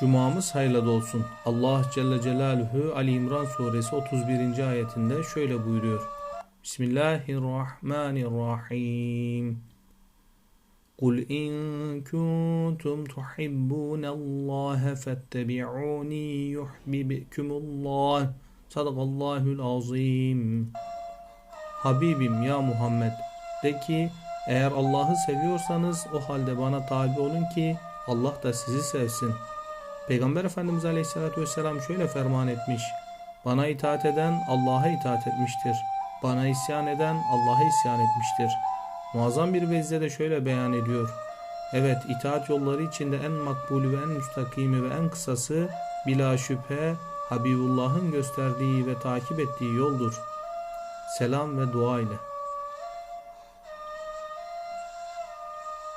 Cumamız hayırlı olsun. Allah Celle Celaluhu Ali İmran suresi 31. ayetinde şöyle buyuruyor. Bismillahirrahmanirrahim. قل إن كنتم تحبون الله فاتبعوني يحببكم الله صدق الله العظيم Habibim ya Muhammed de ki eğer Allah'ı seviyorsanız o halde bana tabi olun ki Allah da sizi sevsin. Peygamber Efendimiz Aleyhisselatü Vesselam şöyle ferman etmiş. Bana itaat eden Allah'a itaat etmiştir. Bana isyan eden Allah'a isyan etmiştir. Muazzam bir vezde de şöyle beyan ediyor. Evet itaat yolları içinde en makbulü ve en müstakimi ve en kısası bila şüphe Habibullah'ın gösterdiği ve takip ettiği yoldur. Selam ve dua ile.